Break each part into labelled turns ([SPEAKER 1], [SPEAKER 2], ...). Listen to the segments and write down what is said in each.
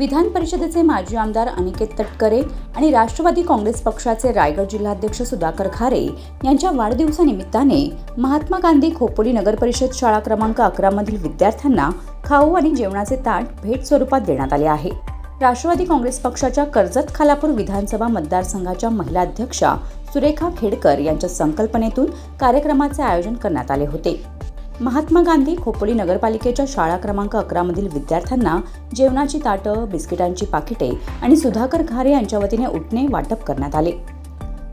[SPEAKER 1] विधान परिषदेचे माजी आमदार अनिकेत तटकरे आणि राष्ट्रवादी काँग्रेस पक्षाचे रायगड जिल्हाध्यक्ष सुधाकर खारे यांच्या वाढदिवसानिमित्ताने महात्मा गांधी खोपोली नगर परिषद शाळा क्रमांक अकरा मधील विद्यार्थ्यांना खाऊ आणि जेवणाचे ताट भेट स्वरूपात देण्यात आले आहे. राष्ट्रवादी काँग्रेस पक्षाच्या कर्जत खालापूर विधानसभा मतदारसंघाच्या महिला अध्यक्षा सुरेखा खेडकर यांच्या संकल्पनेतून कार्यक्रमाचे आयोजन करण्यात आले होते. महात्मा गांधी खोपोली नगरपालिकेच्या शाळा क्रमांक अकरा मधील विद्यार्थ्यांना जेवणाची ताटं बिस्किटांची पाकिटे आणि सुधाकर खारे यांच्या वतीने उठणे वाटप करण्यात आले.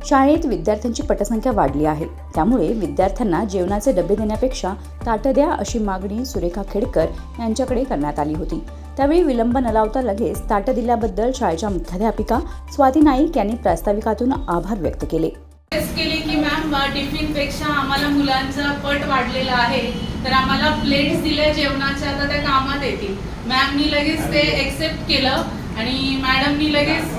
[SPEAKER 1] शाळेत विद्यार्थ्यांची पटसंख्या वाढली आहे. त्यामुळे विद्यार्थ्यांना जेवणाचे डबे देण्यापेक्षा ताटं द्या अशी मागणी सुरेखा खेडकर यांच्याकडे करण्यात आली होती. त्यावेळी विलंब न लावता लगेच ताटं दिल्याबद्दल शाळेच्या मुख्याध्यापिका स्वाती नाईक यांनी प्रास्ताविकातून आभार व्यक्त केले.
[SPEAKER 2] केली की मॅम टिफिनपेक्षा आम्हाला मुलांचा पट वाढलेला आहे. तर आम्हाला प्लेट्स दिल्या जेवणाच्या आता त्या कामात येतील. मॅमनी लगेच ते एक्सेप्ट केलं आणि मॅडमनी लगेच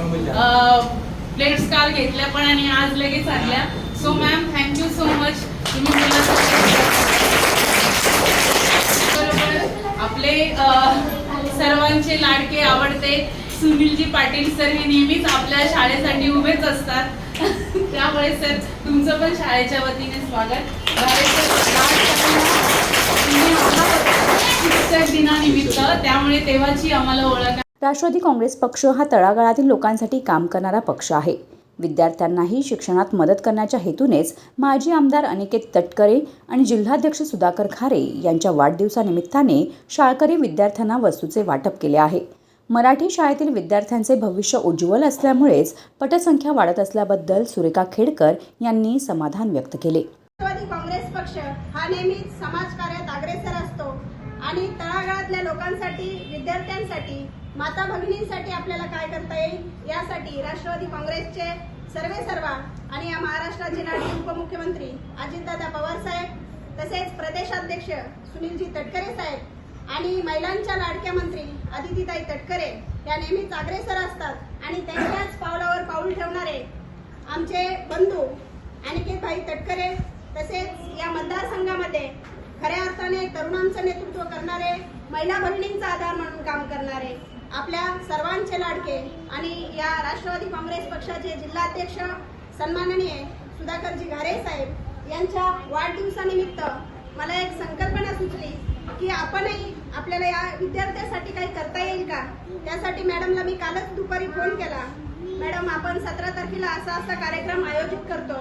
[SPEAKER 2] प्लेट्स काल घेतल्या पण आणि आज लगेच आणल्या. So ma'am thank you so much तुम्ही बरोबर आपले सर्वांचे लाडके आवडते. सुनीलजी पाटील सर हे नेहमीच आपल्या शाळेसाठी उभेच असतात. त्यामुळे सर तुमचं पण शाळेच्या वतीने स्वागत. शिक्षक दिनानिमित्त त्यामुळे तेव्हाची आम्हाला ओळख
[SPEAKER 1] राष्ट्रवादी काँग्रेस पक्ष हा तळागाळातील लोकांसाठी काम करणारा पक्ष आहे. विद्यार्थ्यांनाही शिक्षणात मदत करण्याच्या हेतूनेच माजी आमदार अनिकेत तटकरे आणि जिल्हाध्यक्ष सुधाकर खारे यांच्या वाढदिवसानिमित्ताने शाळकरी विद्यार्थ्यांना वस्तूचे वाटप केले आहे. मराठी शाळेतील विद्यार्थ्यांचे भविष्य उज्ज्वल असल्यामुळेच पटसंख्या वाढत असल्याबद्दल सुरेखा खेडकर यांनी समाधान व्यक्त केले.
[SPEAKER 3] राष्ट्रवादी काँग्रेस पक्ष हा नेहमीच समाजकार्यात अग्रेसर असतो आणि तळागाळातल्या लोकांसाठी विद्यार्थ्यांसाठी माता भगिनींसाठी आपल्याला काय करता येईल? यासाठी राष्ट्रवादी काँग्रेसचे सर्वे सर्वा आणि या महाराष्ट्राचे लाडके उपमुख्यमंत्री अजितदादा पवार साहेब तसेच प्रदेशाध्यक्ष सुनीलजी तटकरे साहेब आणि महिलांच्या लाडक्या मंत्री अदितीताई तटकरे या नेहमीच अग्रेसर असतात आणि त्यांच्याच पावलावर पाऊल ठेवणारे आमचे बंधू अनिकेत भाई तटकरे तसेच या मतदारसंघामध्ये खऱ्या अर्थाने तरुणांचं नेतृत्व करणारे महिला भगिनींचा आधार म्हणून काम करणारे आपल्या सर्वांचे लाडके आणि या राष्ट्रवादी काँग्रेस पक्षाचे जिल्हाध्यक्ष सन्माननीय सुधाकरजी घारे साहेब यांच्या वाढदिवसानिमित्त मला एक संकल्पना सुचली. की आपणही आपल्याला या विद्यार्थ्यासाठी काही करता येईल का? त्यासाठी मॅडमला मी कालच दुपारी फोन केला. मॅडम आपण सतरा तारखेला असा असा कार्यक्रम आयोजित करतो.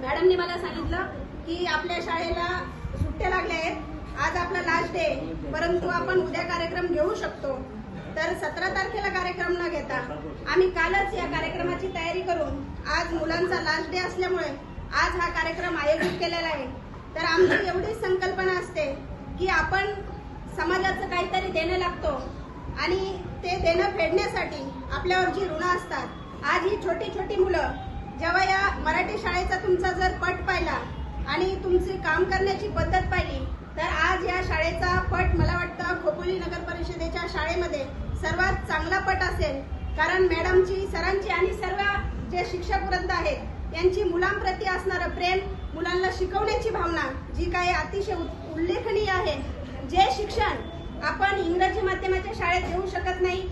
[SPEAKER 3] मॅडमनी मला सांगितलं की आपल्या शाळेला सुट्ट्या लागल्या आहेत. आज आपला लास्ट डे परंतु आपण उद्या कार्यक्रम घेऊ शकतो. तर सतरा तारखेला कार्यक्रम न घेता आम्ही कालच या कार्यक्रमाची तयारी करून आज मुलांचा लास्ट डे असल्यामुळे आज हा कार्यक्रम आयोजित केलेला आहे. तर आमची एवढीच संकल्पना असते की आपण समाजाचं काहीतरी देणं लागतो आणि ते देणं फेडण्यासाठी आपल्यावर जी ऋणं असतात. आज ही छोटी छोटी मुलं जेव्हा या मराठी शाळेचा तुमचा जर पट पाहिला आणि तुमची काम करण्याची पद्धत पाहिली तर आज या शाळेचा पट मला वाटतं खोपोली नगर परिषदेच्या शाळेमध्ये सर्वात चांगला पट असेल. कारण मॅडमची सरांची आणि सर्व जे शिक्षक आहेत यांची मुलांप्रती असणारं प्रेम मुलांना शिकवण्याची भावना जी काही अतिशय उल्लेखनीय आहे. जे शिक्षण आपण इंग्रजी माध्यमाच्या शाळेत देऊ शकत नाही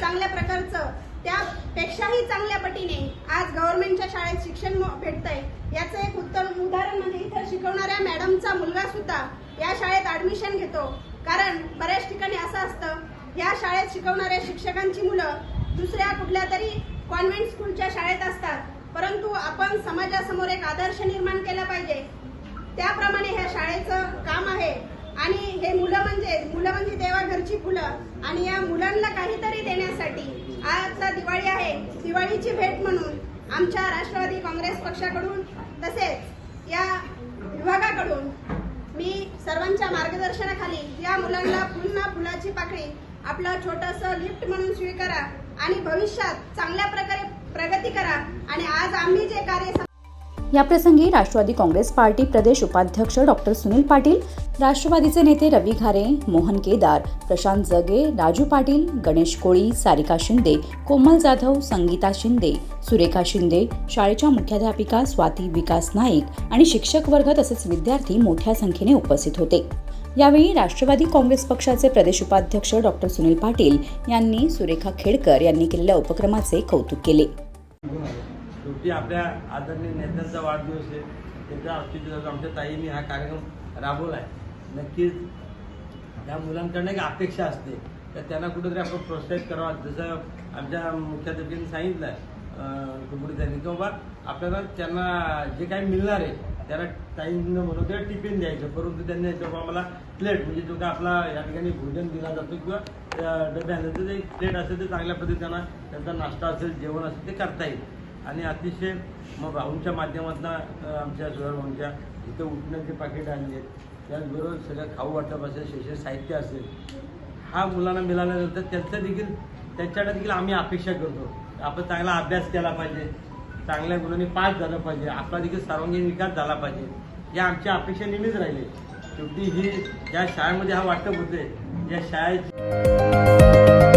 [SPEAKER 3] चांगल्या प्रकारचं त्यापेक्षाही चांगल्या पटीने आज गव्हर्नमेंटच्या शाळेत शिक्षण म- भेटतंय. याचं एक उत्तम उदाहरण म्हणजे इथं शिकवणाऱ्या मॅडमचा मुलगा सुद्धा या शाळेत ऍडमिशन घेतो. कारण बऱ्याच ठिकाणी असं असतं या शाळेत शिकवणाऱ्या शिक्षकांची मुलं दुसऱ्या कुठल्या तरी कॉन्व्हेंट स्कूलच्या शाळेत असतात. परंतु आपण समाजासमोर एक आदर्श निर्माण केला पाहिजे. त्याप्रमाणे ह्या शाळेचं काम आहे. आणि हे मुलं म्हणजे मुलं म्हणजे देवाघरची फुलं. आणि या मुलांना काहीतरी देण्यासाठी आता दिवाळी आहे. दिवाळीची भेट म्हणून आमच्या राष्ट्रवादी काँग्रेस पक्षाकडून तसेच या विभागाकडून मी सर्वांच्या मार्गदर्शनाखाली या मुलांना पुन्हा फुलाची पाकळी आपलं छोटंसं लिफ्ट म्हणून स्वीकारा आणि भविष्यात चांगल्या प्रकारे प्रगती करा आणि आज आम्ही जे कार्य
[SPEAKER 1] याप्रसंगी राष्ट्रवादी काँग्रेस पार्टी प्रदेश उपाध्यक्ष डॉक्टर सुनील पाटील राष्ट्रवादीचे नेते रवी घारे मोहन केदार प्रशांत जगे राजू पाटील गणेश कोळी सारिका शिंदे कोमल जाधव संगीता शिंदे सुरेखा शिंदे शाळेच्या मुख्याध्यापिका स्वाती विकास नाईक आणि शिक्षक वर्ग तसेच विद्यार्थी मोठ्या संख्येने उपस्थित होते. यावेळी राष्ट्रवादी काँग्रेस पक्षाचे प्रदेश उपाध्यक्ष डॉक्टर सुनील पाटील यांनी सुरेखा खेडकर यांनी केलेल्या उपक्रमाचे कौतुक केले.
[SPEAKER 4] शेवटी आपल्या आदरणीय नेत्यांचा वाढदिवस आहे. त्याच्या आमच्या ताईने हा कार्यक्रम राबवला आहे नक्कीच त्या मुलांकडनं एक अपेक्षा असते. तर त्यांना कुठेतरी आपण प्रोत्साहित करावं. जसं आमच्या मुख्याध्यापकांनी सांगितलं आहे कुठे त्यांनी की बाबा आपल्याला त्यांना जे काही मिळणार आहे त्याला ताईंनं म्हणून त्याला टिफिन द्यायचं. परंतु त्यांनी याच्या आम्हाला प्लेट म्हणजे जो काय आपला या ठिकाणी भोजन दिला जातो किंवा अं, डबे प्लेट असेल तर चांगल्या पद्धतीनं त्यांचा नाश्ता असेल जेवण असेल ते करता येईल. आणि अतिशय मग भाऊंच्या माध्यमातून आमच्या सुधार भाऊंच्या इथं उठण्याचे पाकिट आणले. त्याचबरोबर सगळं खाऊ वाटप असेल शैक्षणिक साहित्य असेल. हा मुलांना मिळाल्यानंतर त्यांचं देखील त्यांच्याकडे देखील आम्ही अपेक्षा करतो. आपण चांगला अभ्यास केला पाहिजे. चांगल्या गुणांनी पास झालं पाहिजे. आपला देखील सर्वांगीण विकास झाला पाहिजे. या आमच्या अपेक्षा नेहमीच राहिले. शेवटी ही ज्या शाळेमध्ये हा वाटप होते या शाळेत